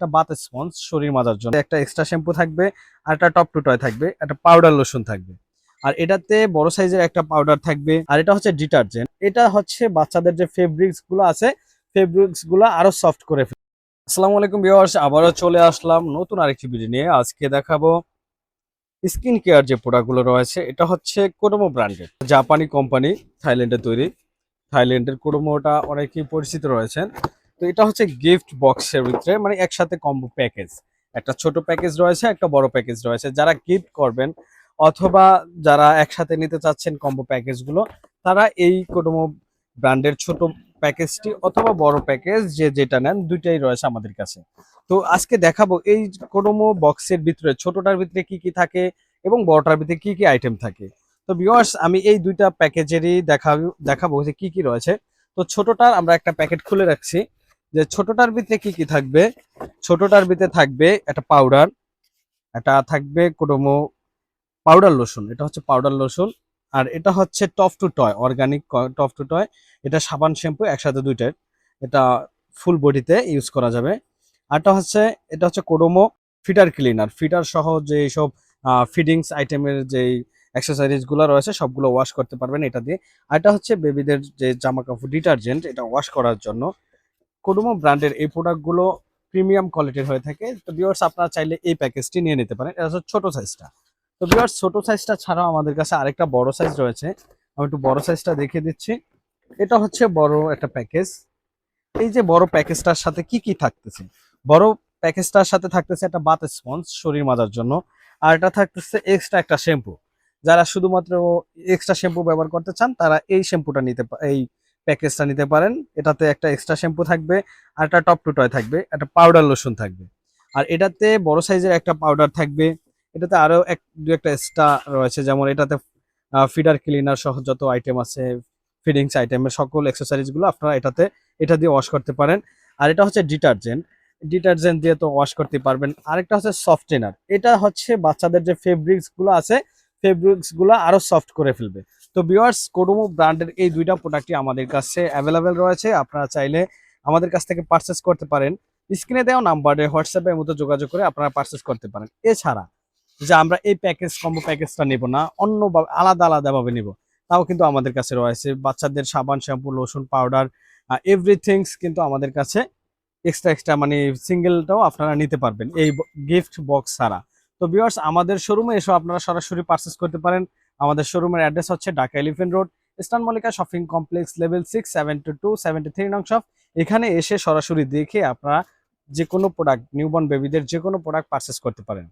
একটা বাত স্পঞ্জ শরীর মাজার জন্য। একটা এক্সট্রা শ্যাম্পু থাকবে আর একটা টপ টু টয় থাকবে, একটা পাউডার লোশন থাকবে। আর এটাতে বড় সাইজের একটা পাউডার থাকবে। আর এটা হচ্ছে ডিটারজেন্ট এটা হচ্ছে বাচ্চাদের যে ফেব্রিক্সগুলো আছে ফেব্রিক্সগুলো আরও সফট করে আসসালামু আলাইকুম ভিউয়ার্স আবারও চলে আসলাম নতুন আরেকটি ভিডিও নিয়ে। আজকে দেখাবো স্কিন কেয়ার যে প্রোডাক্টগুলো রয়েছে, এটা হচ্ছে কোডোমো ব্র্যান্ডের জাপানি কোম্পানি থাইল্যান্ডে তৈরি। থাইল্যান্ডের কোডোমোটা অনেকেই পরিচিত রয়েছেন। তো এটা হচ্ছে গিফট বক্সের ভিতরে মানে একসাথে কম্বো প্যাকেজ একটা ছোট প্যাকেজ রয়েছে, একটা বড় প্যাকেজ রয়েছে। যারা গিফট করবেন অথবা যারা একসাথে নিতে চাচ্ছেন কম্বো প্যাকেজগুলো তারা এই কোডোমো ব্র্যান্ডের ছোট প্যাকেজটি অথবা বড় প্যাকেজ যে যেটা নেন, দুইটাই রয়েছে আমাদের কাছে। তো আজকে দেখাবো এই কোডোমো বক্সের ভিতরে ছোটটার ভিতরে কি কি থাকে এবং বড়টার ভিতরে কি কি আইটেম থাকে। তো ভিউয়ার্স আমি এই দুইটা প্যাকেজেরই দেখাবো দেখাবো যে কি কি রয়েছে। তো ছোটটার আমরা একটা প্যাকেট খুলে রাখছি। যে ছোটটার ভিতরে কি কি থাকবে? ছোটটার ভিতরে থাকবে একটা পাউডার এটা থাকবে কোডোমো পাউডার লোশন এটা হচ্ছে পাউডার লোশন আর এটা হচ্ছে top to toy organic top to toy এটা সাবান শ্যাম্পু একসাথে দুইটার এটা ফুল বডিতে ইউজ করা যাবে। আরটা হচ্ছে, এটা হচ্ছে কোডোমো ফিটার ক্লিনার ফিটার সহ যে সব ফিডিংস আইটেমের যেই অ্যাক্সেসরিজগুলো রয়েছে, সবগুলো ওয়াশ করতে পারবেন এটা দিয়ে। আর এটা হচ্ছে বেবিদের যে জামা কাপড় ডিটারজেন্ট এটা ওয়াশ করার জন্য। কোডোমো ব্র্যান্ডের এই প্রোডাক্টগুলো প্রিমিয়াম কোয়ালিটির হয়ে থাকে। তো ভিউয়ার্স আপনারা চাইলে এই প্যাকেজটি নিয়ে নিতে পারেন। এটা হচ্ছে ছোট সাইজটা তো ভিউয়ার্স ছোট সাইজটা ছাড়াও আমাদের কাছে আরেকটা বড় সাইজ রয়েছে। আমি একটু বড় সাইজটা দেখিয়ে দিচ্ছি। এটা হচ্ছে বড় একটা প্যাকেজ এই যে বড় প্যাকেজটার সাথে কি কি থাকতেছে? বড় প্যাকেজটার সাথে থাকতেছে একটা বাত স্পঞ্জ শরীর মাজার জন্য। আর এটা থাকতেছে এক্সট্রা একটা শ্যাম্পু যারা শুধুমাত্র এক্সট্রা শ্যাম্পু ব্যবহার করতে চান, তারা এই শ্যাম্পুটা নিতে এই প্যাকেজটা নিতে পারেন। এটাতে একটা এক্সট্রা শ্যাম্পু থাকবে আর একটা টপ টু টয় থাকবে, একটা পাউডার লোশন থাকবে। আর এটাতে বড় সাইজের একটা পাউডার থাকবে। এটাতে আরও এক, দু একটা এক্সট্রা রয়েছে, যেমন এটাতে ফিডার ক্লিনার সহ যত আইটেম আছে ফিডিংস আইটেমের সকল অ্যাক্সেসরিজগুলো আপনারা এটাতে, এটা দিয়ে ওয়াশ করতে পারেন। আর এটা হচ্ছে ডিটারজেন্ট ডিটারজেন্ট দিয়ে তো ওয়াশ করতে পারবেন। আরেকটা হচ্ছে সফটেনার এটা হচ্ছে বাচ্চাদের যে ফেব্রিক্সগুলো আছে ফেব্রিক্সগুলো আরও সফট করে ফেলবে। তো বিওয়ার্স কোডোমো ব্র্যান্ডের এই দুইটা প্রোডাক্টই আমাদের কাছে অ্যাভেলেবেল রয়েছে। আপনারা চাইলে আমাদের কাছ থেকে পারচেস করতে পারেন। স্ক্রিনে দেওয়া নাম্বারে হোয়াটসঅ্যাপের মতো যোগাযোগ করে আপনারা পারচেস করতে পারেন। এছাড়া, যে আমরা এই প্যাকেজ কম্বো প্যাকেজটা নেব না অন্য আলাদা আলাদাভাবে নেব। তাও কিন্তু আমাদের কাছে রয়েছে। বাচ্চাদের সাবান, শ্যাম্পু লোশন পাউডার এভরিথিংস কিন্তু আমাদের কাছে এক্সট্রা এক্সট্রা মানে সিঙ্গেলটাও আপনারা নিতে পারবেন। এই গিফট বক্স ছাড়া। তো ভিউয়ার্স আমাদের শোরুমে এসে আপনারা সরাসরি পারচেস করতে পারেন। আমাদের শোরুমের অ্যাড্রেস হচ্ছে Dhaka elephant road eastern Mallika shopping complex level six seventy two seventy three নং শপ এখানে এসে সরাসরি দেখে আপনারা যে কোনো প্রোডাক্ট নিউবর্ন বেবিদের যে কোনো প্রোডাক্ট পারচেস করতে পারেন।